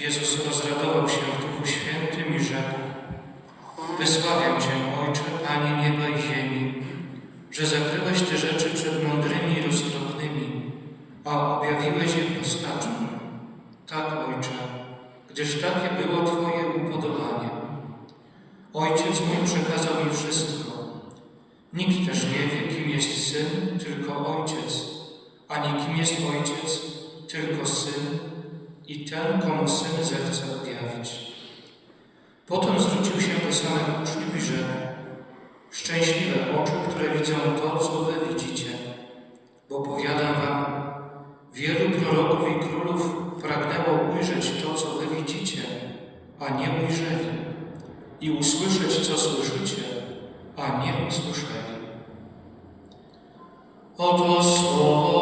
Jezus rozradował się w Duchu Świętym i rzekł Wysławiam Cię, Ojcze, Panie nieba i ziemi, że zakryłeś te rzeczy przed mądrymi i roztropnymi, a objawiłeś je prostaczom. Tak, Ojcze, gdyż takie było Twoje upodobanie. Ojciec mój przekazał mi wszystko. Nikt też nie wie, kim jest Syn, tylko Ojciec, ani kim jest Ojciec, tylko Syn i ten, komu Syn zechce objawić. Potem zwrócił się do samych uczniów i rzekł, Szczęśliwe oczy, które widzą to, co wy widzicie, bo powiadam wam, wielu proroków i królów pragnęło ujrzeć to, co wy widzicie, a nie ujrzeli, i usłyszeć, co słyszycie, a nie usłyszeli. Oto słowo